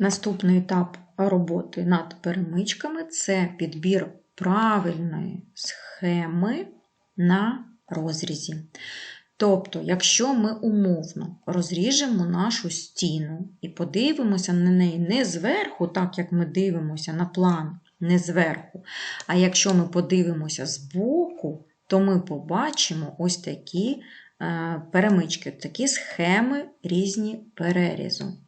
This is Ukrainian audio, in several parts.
Наступний етап роботи над перемичками це підбір правильної схеми на розрізі. Тобто, якщо ми умовно розріжемо нашу стіну і подивимося на неї не зверху, так як ми дивимося на план, не зверху, а якщо ми подивимося збоку, то ми побачимо ось такі е, перемички, такі схеми різні перерізу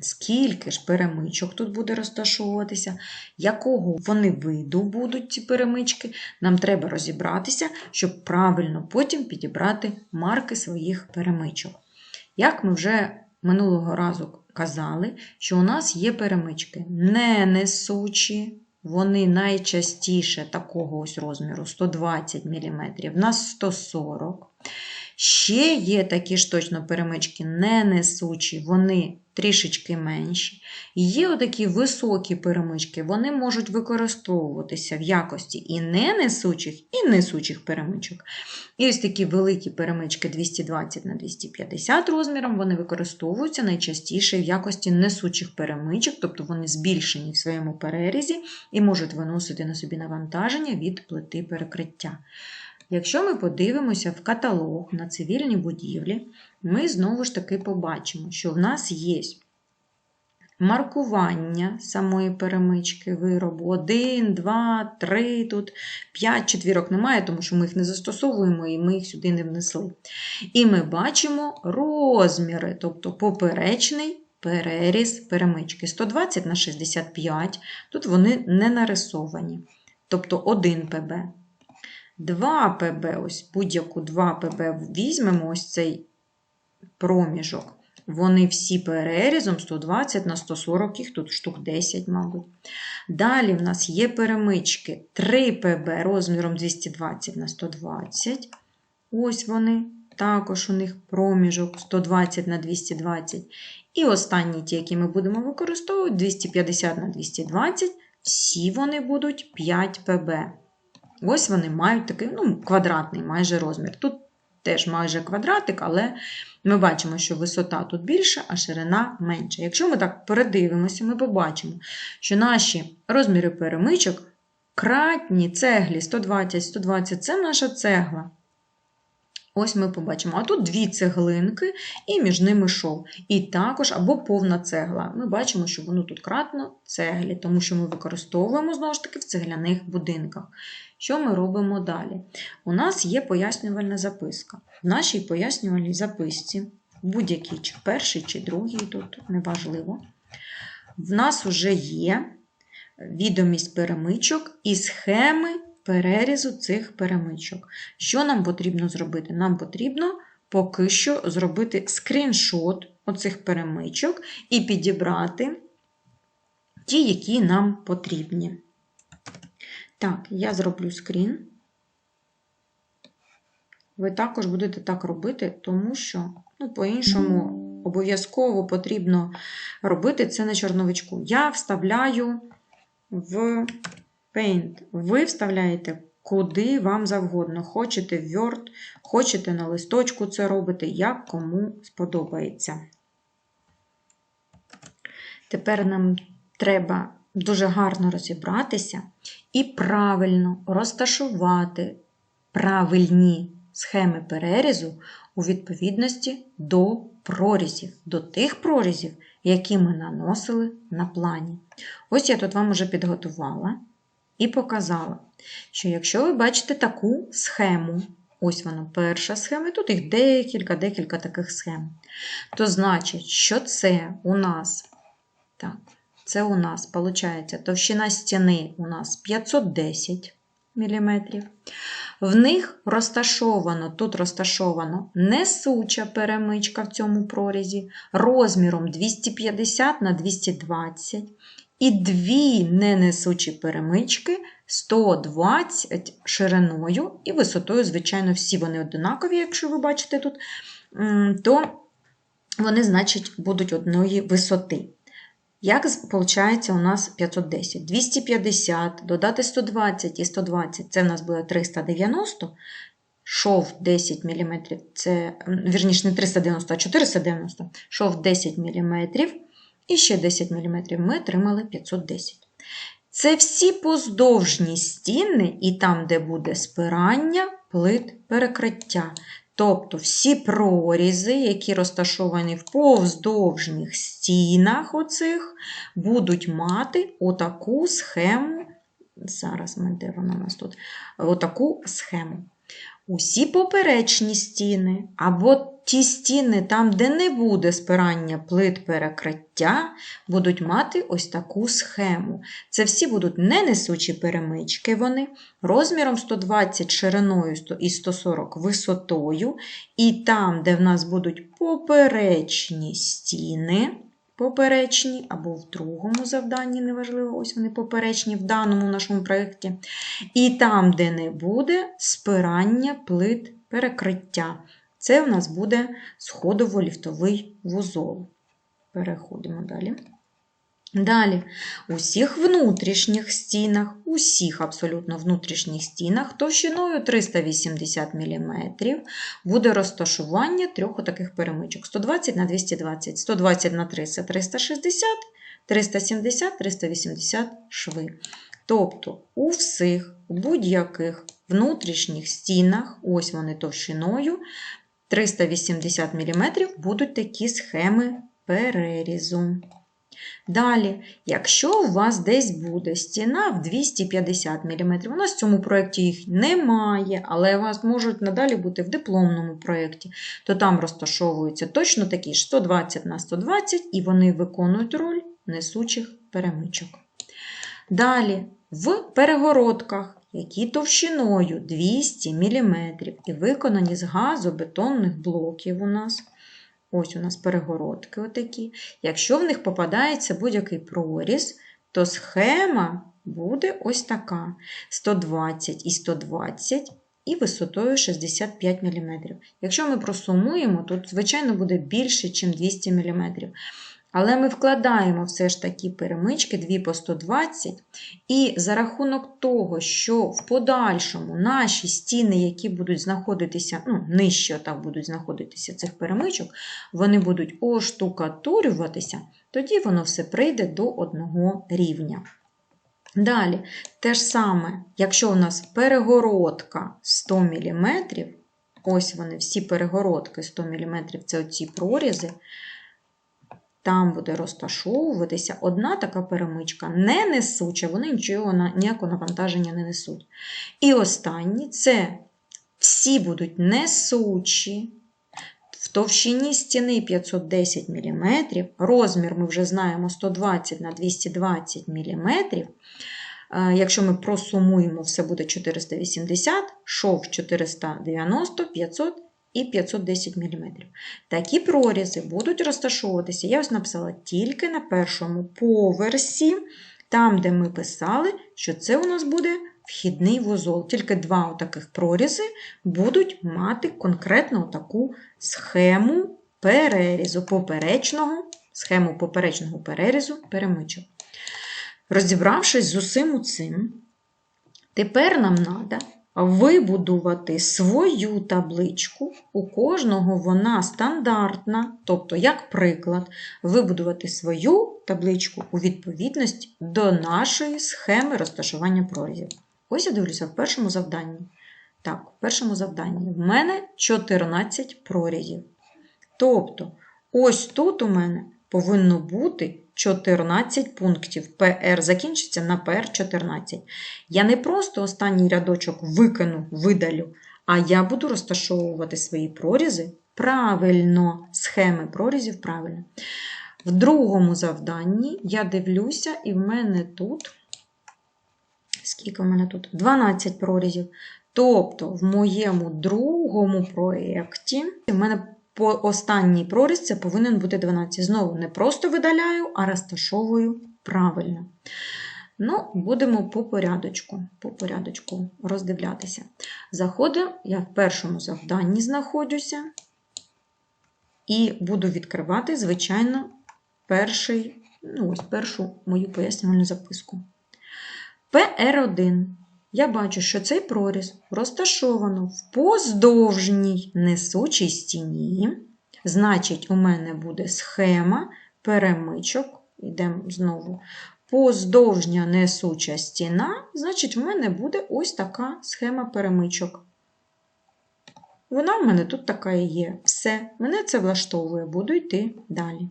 скільки ж перемичок тут буде розташовуватися, якого вони виду будуть ці перемички, нам треба розібратися, щоб правильно потім підібрати марки своїх перемичок. Як ми вже минулого разу казали, що у нас є перемички не несучі, вони найчастіше такого ось розміру 120 мм, в нас 140 Ще є такі ж точно перемички не несучі, вони трішечки менші. Є отакі високі перемички, вони можуть використовуватися в якості і не несучих, і несучих перемичок. І ось такі великі перемички 220 на 250 розміром, вони використовуються найчастіше в якості несучих перемичок, тобто вони збільшені в своєму перерізі і можуть виносити на собі навантаження від плити перекриття. Якщо ми подивимося в каталог на цивільні будівлі, ми знову ж таки побачимо, що в нас є маркування самої перемички виробу. 1, 2, 3, тут 5 четвірок немає, тому що ми їх не застосовуємо і ми їх сюди не внесли. І ми бачимо розміри, тобто поперечний переріз перемички. 120 на 65, тут вони не нарисовані. Тобто 1 ПБ. 2 ПБ, ось будь-яку 2 ПБ візьмемо ось цей проміжок. Вони всі перерізом 120 на 140, їх тут штук 10, мабуть. Далі в нас є перемички 3 ПБ розміром 220 на 120. Ось вони. Також у них проміжок 120 на 220. І останні ті, які ми будемо використовувати, 250 на 220, всі вони будуть 5 ПБ. Ось вони мають такий ну, квадратний майже розмір. Тут теж майже квадратик, але ми бачимо, що висота тут більша, а ширина менша. Якщо ми так передивимося, ми побачимо, що наші розміри перемичок кратні цеглі 120-120 це наша цегла. Ось ми побачимо. А тут дві цеглинки, і між ними шов. І також або повна цегла. Ми бачимо, що воно тут кратно цеглі, тому що ми використовуємо знову ж таки в цегляних будинках. Що ми робимо далі? У нас є пояснювальна записка. В нашій пояснювальній записці, будь-який чи перший, чи другий, тут неважливо, в нас вже є відомість перемичок і схеми перерізу цих перемичок. Що нам потрібно зробити? Нам потрібно поки що зробити скріншот оцих перемичок і підібрати ті, які нам потрібні. Так, я зроблю скрін. Ви також будете так робити, тому що, ну, по-іншому, обов'язково потрібно робити це на чорновичку. Я вставляю в Paint. Ви вставляєте куди вам завгодно. Хочете в Word, хочете на листочку це робити, як кому сподобається. Тепер нам треба дуже гарно розібратися і правильно розташувати правильні схеми перерізу у відповідності до прорізів, до тих прорізів, які ми наносили на плані. Ось я тут вам уже підготувала і показала, що якщо ви бачите таку схему, ось вона перша схема, тут їх декілька-декілька таких схем, то значить, що це у нас так, це у нас, виходить, товщина стіни у нас 510 мм. В них розташовано, тут розташовано несуча перемичка в цьому прорізі розміром 250 на 220 і дві ненесучі перемички 120 шириною і висотою, звичайно, всі вони однакові, якщо ви бачите тут, то вони, значить, будуть одної висоти. Як виходить, у нас 510? 250, додати 120 і 120 це в нас буде 390. Шов 10 мм, це, вірніше, не 390, а 490, шов 10 мм. І ще 10 мм. Ми отримали 510. Це всі поздовжні стіни, і там, де буде спирання, плит перекриття. Тобто всі прорізи, які розташовані в повздовжніх стінах, оцих, будуть мати отаку схему. Зараз ми де вона у нас тут? Отаку схему. Усі поперечні стіни, або ті стіни, там, де не буде спирання плит перекриття, будуть мати ось таку схему. Це всі будуть не несучі перемички, вони розміром 120 шириною і 140 висотою. І там, де в нас будуть поперечні стіни, поперечні, або в другому завданні, неважливо, ось вони поперечні в даному нашому проєкті. І там, де не буде спирання плит перекриття. Це в нас буде сходово-ліфтовий вузол. Переходимо далі. Далі, у всіх внутрішніх стінах, усіх абсолютно внутрішніх стінах товщиною 380 мм буде розташування трьох таких перемичок: 120 на 220, 120 на 300 360, 370, 380 шви. Тобто у всіх будь-яких внутрішніх стінах, ось вони товщиною 380 мм, будуть такі схеми перерізу. Далі, якщо у вас десь буде стіна в 250 мм, у нас в цьому проєкті їх немає, але у вас можуть надалі бути в дипломному проєкті, то там розташовуються точно такі ж 120 на 120, і вони виконують роль несучих перемичок. Далі, в перегородках, які товщиною 200 мм, і виконані з газобетонних блоків у нас. Ось у нас перегородки отакі. Якщо в них попадається будь-який проріз, то схема буде ось така: 120 і 120 і висотою 65 мм. Якщо ми просумуємо, тут, звичайно, буде більше, ніж 200 мм. Але ми вкладаємо все ж таки перемички 2 по 120, і за рахунок того, що в подальшому наші стіни, які будуть знаходитися, ну, нижче так будуть знаходитися цих перемичок, вони будуть оштукатурюватися, тоді воно все прийде до одного рівня. Далі, те ж саме, якщо у нас перегородка 100 мм, ось вони всі перегородки 100 мм це оці прорізи. Там буде розташовуватися одна така перемичка, не несуча, вони нічого ніякого навантаження не несуть. І останні це всі будуть несучі. В товщині стіни 510 мм, розмір ми вже знаємо 120 на 220 мм. Якщо ми просумуємо, все буде 480, шов 490, 500 і 510 мм. Такі прорізи будуть розташовуватися, я ось написала тільки на першому поверсі, там, де ми писали, що це у нас буде вхідний вузол. Тільки два таких прорізи будуть мати конкретно таку схему перерізу поперечного, схему поперечного перерізу перемичок. Розібравшись з усім цим, тепер нам треба вибудувати свою табличку. У кожного вона стандартна, тобто, як приклад, вибудувати свою табличку у відповідності до нашої схеми розташування прорізів. Ось я дивлюся в першому завданні. Так, в першому завданні в мене 14 прорізів. Тобто, ось тут у мене повинно бути 14 пунктів. PR закінчиться на PR14. Я не просто останній рядочок викину, видалю, а я буду розташовувати свої прорізи правильно, схеми прорізів правильно. В другому завданні я дивлюся, і в мене тут, скільки в мене тут? 12 прорізів. Тобто, в моєму другому проєкті в мене по останній проріз це повинен бути 12. Знову не просто видаляю, а розташовую правильно. Ну, будемо по порядочку по порядочку роздивлятися. Заходимо, я в першому завданні знаходжуся. І буду відкривати, звичайно, перший, ну, ось першу мою пояснювальну записку. PR1 я бачу, що цей проріз розташовано в поздовжній несучій стіні. Значить, у мене буде схема перемичок. Йдемо знову. Поздовжня несуча стіна, значить, в мене буде ось така схема перемичок. Вона в мене тут така і є. Все, мене це влаштовує, буду йти далі.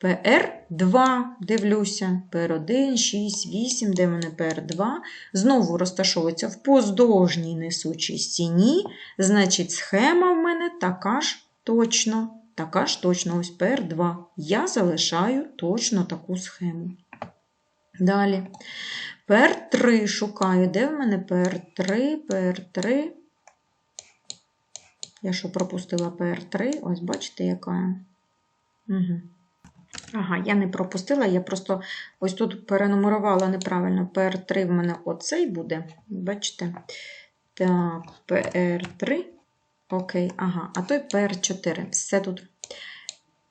PR2, дивлюся, PR1, 6, 8, де мене PR2. Знову розташовується в поздовжній несучій стіні. Значить, схема в мене така ж точно. Така ж точно, ось PR2. Я залишаю точно таку схему. Далі. PR3 шукаю. Де в мене PR3, PR3. Я що пропустила PR3? Ось, бачите, яка. Угу. Ага, я не пропустила, я просто ось тут перенумерувала неправильно. PR3 в мене оцей буде. Бачите? Так, PR3. Окей, ага, а той PR4. Все тут.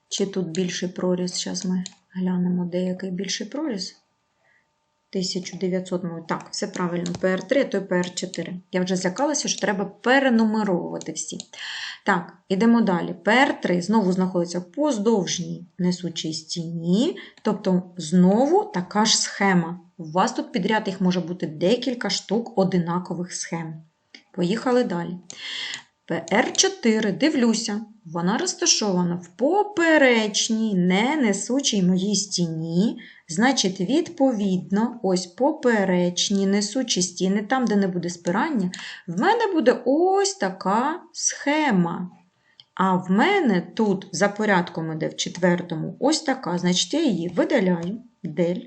Чи тут більший проріз? Зараз ми глянемо, де який більший проріз. 1900, мабуть. Так, все правильно. PR3, а той PR4. Я вже злякалася, що треба перенумеровувати всі. Так, ідемо далі. PR3 знову знаходиться в поздовжній несучій стіні, тобто знову така ж схема. У вас тут підряд їх може бути декілька штук одинакових схем. Поїхали далі. PR4, дивлюся, вона розташована в поперечній, не несучій моїй стіні. Значить, відповідно, ось поперечні несучі стіни, там, де не буде спирання, в мене буде ось така схема. А в мене тут за порядком іде в четвертому ось така. Значить, я її видаляю, дель.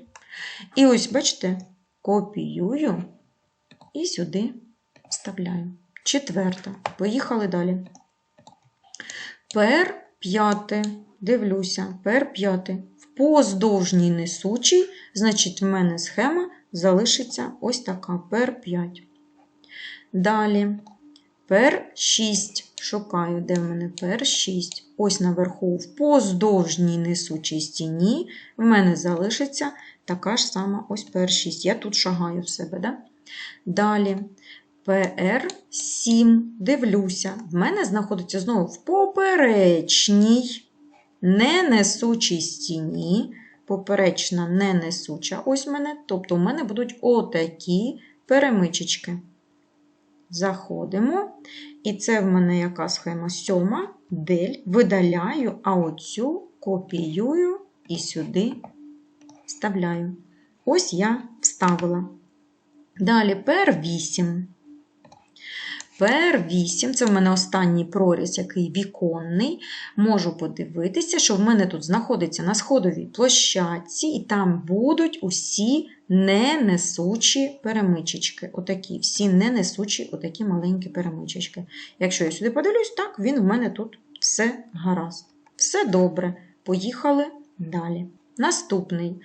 І ось, бачите, копіюю і сюди вставляю. Четверта. Поїхали далі. Пер п'яте. Дивлюся, пер п'яте. В поздовжній несучій, значить, в мене схема залишиться ось така пер 5. Далі пер 6. Шукаю, де в мене пер 6. Ось наверху, в поздовжній несучій стіні, в мене залишиться така ж сама ось пер 6. Я тут шагаю в себе. Да? Далі PR7. Дивлюся, в мене знаходиться знову в поперечній, ненесучій стіні. Поперечна ненесуча. Ось мене. Тобто, в мене будуть отакі перемичечки. Заходимо. І це в мене яка схема? Сьома, дель, видаляю, а оцю копіюю і сюди вставляю. Ось я вставила. Далі PR8. PR8, це в мене останній проріз, який віконний. Можу подивитися, що в мене тут знаходиться на сходовій площадці, і там будуть усі ненесучі перемичечки. Отакі, всі ненесучі, отакі маленькі перемичечки. Якщо я сюди подивлюсь, так, він в мене тут все гаразд. Все добре. Поїхали далі. Наступний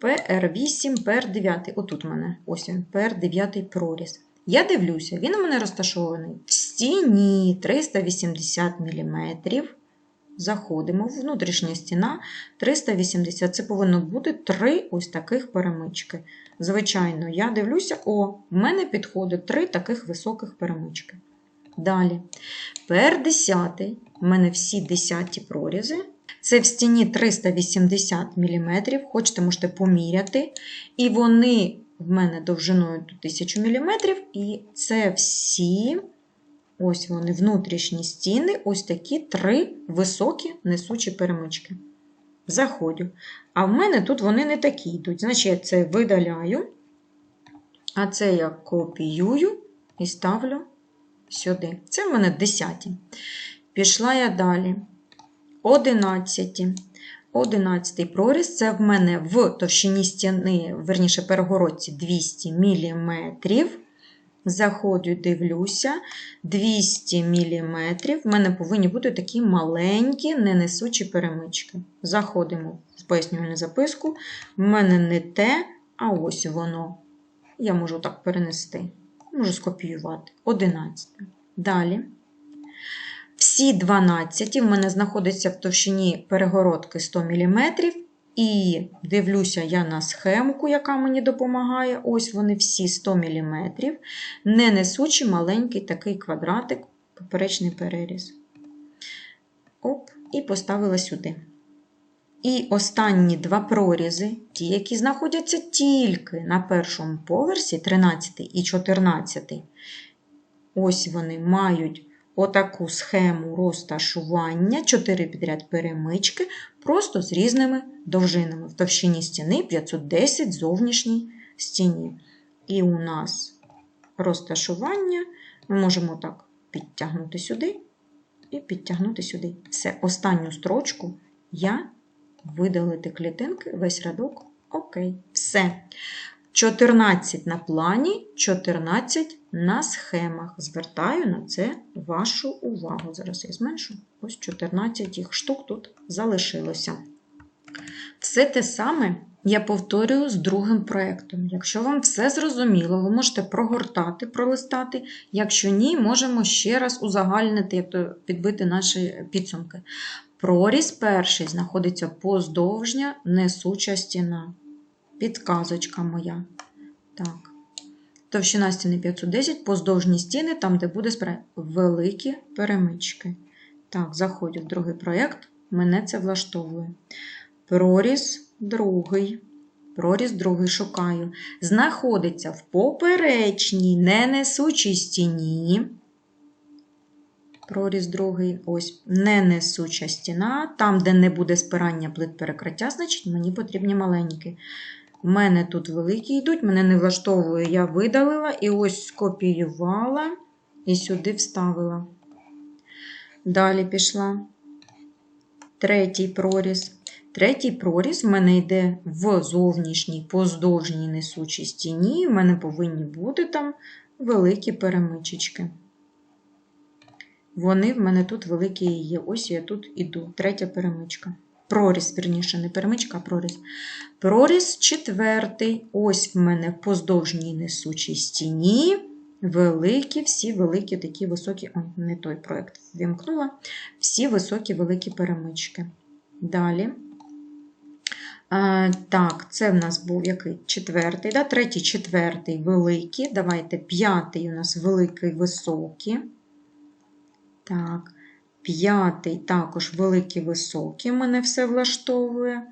PR8, PR9. Отут у мене ось він, PR9 проріз. Я дивлюся, він у мене розташований в стіні 380 мм. Заходимо, внутрішня стіна 380 Це повинно бути три ось таких перемички. Звичайно, я дивлюся, о, в мене підходить три таких високих перемички. Далі, пер 10 в мене всі 10 прорізи. Це в стіні 380 мм, хочете, можете поміряти. І вони в мене довжиною 1000 мм, і це всі ось вони, внутрішні стіни, ось такі три високі несучі перемички. Заходю. А в мене тут вони не такі йдуть. Значить, я це видаляю, а це я копіюю і ставлю сюди. Це в мене 10. Пішла я далі. 11. 11 проріз це в мене в товщині стіни, верніше перегородці 200 мм. Заходжу, дивлюся, 200 мм. В мене повинні бути такі маленькі, ненесучі перемички. Заходимо в пояснювальну записку. В мене не те, а ось воно. Я можу так перенести, можу скопіювати. 11. Далі. Всі 12 в мене знаходяться в товщині перегородки 100 мм. І дивлюся я на схемку, яка мені допомагає. Ось вони всі 100 мм. Не несучи маленький такий квадратик, поперечний переріз. Оп, і поставила сюди. І останні два прорізи, ті, які знаходяться тільки на першому поверсі, 13 і 14. Ось вони мають отаку схему розташування, 4 підряд перемички, просто з різними довжинами. В товщині стіни 510 зовнішній стіні. І у нас розташування ми можемо так підтягнути сюди і підтягнути сюди. Все, останню строчку я видалити клітинки, весь рядок. Окей, все. 14 на плані, 14 на схемах. Звертаю на це вашу увагу. Зараз я зменшу. Ось 14 їх штук тут залишилося. Все те саме я повторюю з другим проєктом. Якщо вам все зрозуміло, ви можете прогортати, пролистати. Якщо ні, можемо ще раз узагальнити, як то підбити наші підсумки. Проріз перший знаходиться поздовжня несуча стіна. Підказочка моя. Так. Товщина стіни 510, поздовжні стіни, там, де буде спра... великі перемички. Так, заходжу в другий проєкт, мене це влаштовує. Проріз другий. Проріз другий шукаю. Знаходиться в поперечній ненесучій стіні. Проріз другий, ось ненесуча стіна. Там, де не буде спирання плит перекриття, значить мені потрібні маленькі. У мене тут великі йдуть, мене не влаштовує, я видалила і ось скопіювала і сюди вставила. Далі пішла третій проріз. Третій проріз в мене йде в зовнішній поздовжній несучій стіні. В мене повинні бути там великі перемичечки. Вони в мене тут великі є. Ось я тут іду. Третя перемичка. Проріз, верніше, не перемичка, а проріз. Проріз четвертий. Ось в мене в поздовжній несучій стіні. Великі, всі великі такі високі, о, не той проєкт вімкнула. Всі високі великі перемички. Далі. А, Так, це в нас був який? Четвертий. да? Третій, четвертий великий. Давайте п'ятий у нас великий високий. Так, п'ятий також великий високий, мене все влаштовує.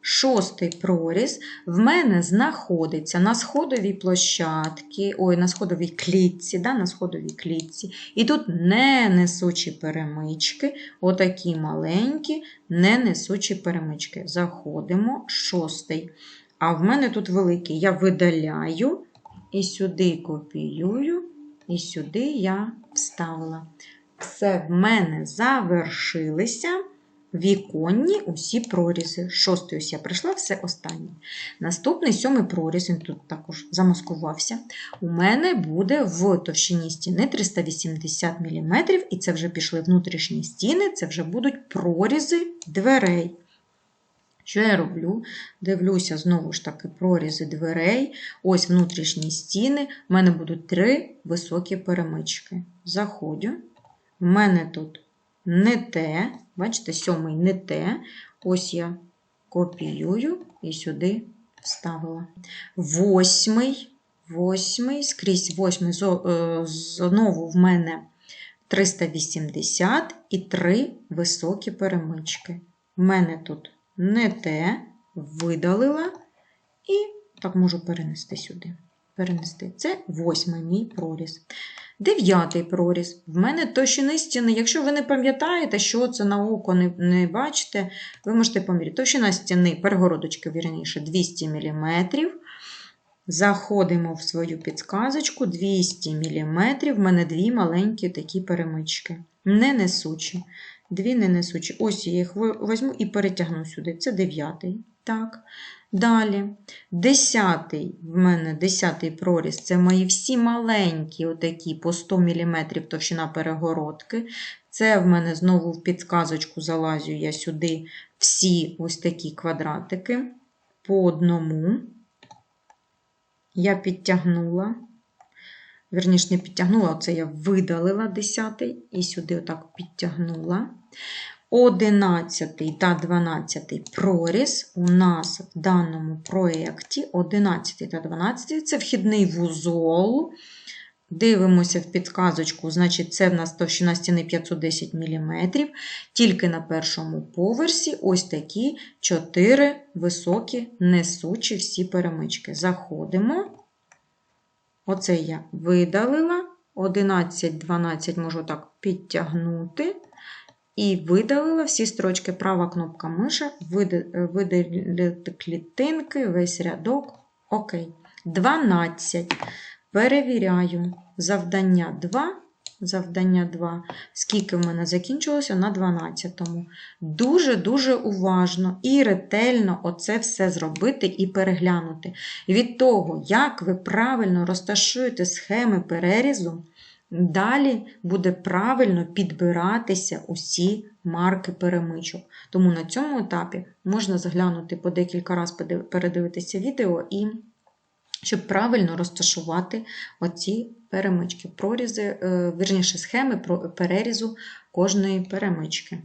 Шостий проріз в мене знаходиться на сходовій площадці, ой, на сходовій клітці, да, на сходовій клітці. І тут не несучі перемички, отакі маленькі, не несучі перемички. Заходимо, шостий. А в мене тут великий. Я видаляю і сюди копіюю, і сюди я вставила. Все в мене завершилися віконні усі прорізи. Шостий ось я прийшла, все останнє. Наступний сьомий проріз, він тут також замаскувався. У мене буде в товщині стіни 380 мм, і це вже пішли внутрішні стіни, це вже будуть прорізи дверей. Що я роблю? Дивлюся, знову ж таки, прорізи дверей. Ось внутрішні стіни. У мене будуть три високі перемички. Заходжу. У мене тут не те, бачите, сьомий не те. Ось я копіюю і сюди вставила. Восьмий, восьмий, скрізь восьмий, е, знову в мене 380 і три високі перемички. У мене тут не те, видалила, і так можу перенести сюди. Перенести. Це восьмий мій проріз. Дев'ятий проріз. В мене товщини стіни. Якщо ви не пам'ятаєте, що це на око не не бачите, ви можете поміряти. Товщина стіни, перегородочки, вірніше, 200 мм. Заходимо в свою підсказочку 200 мм. В мене дві маленькі такі перемички. Не несучі. Дві не несучі. Ось я їх візьму і перетягну сюди. Це дев'ятий. Так. Далі, десятий, в мене десятий проріз це мої всі маленькі, отакі по 100 мм товщина перегородки. Це в мене знову в підказочку залазю я сюди всі ось такі квадратики по одному. Я підтягнула, верніше, не підтягнула, оце я видалила десятий і сюди отак підтягнула. 11 та 12 проріз у нас в даному проєкті 11 та 12 це вхідний вузол Дивимося в підказочку, значить, це в нас товщина стіни 510 мм. Тільки на першому поверсі ось такі 4 високі несучі всі перемички. Заходимо. Оце я видалила. 11, 12 можу так підтягнути. І видалила всі строчки. Права кнопка миша, видалити клітинки, весь рядок. Окей. 12. Перевіряю. Завдання 2. Завдання 2. Скільки в мене закінчилося на 12-му. Дуже-дуже уважно і ретельно оце все зробити і переглянути. Від того, як ви правильно розташуєте схеми перерізу, далі буде правильно підбиратися усі марки перемичок. Тому на цьому етапі можна заглянути по декілька разів передивитися відео і щоб правильно розташувати оці перемички, прорізи, е, вірніше схеми перерізу кожної перемички.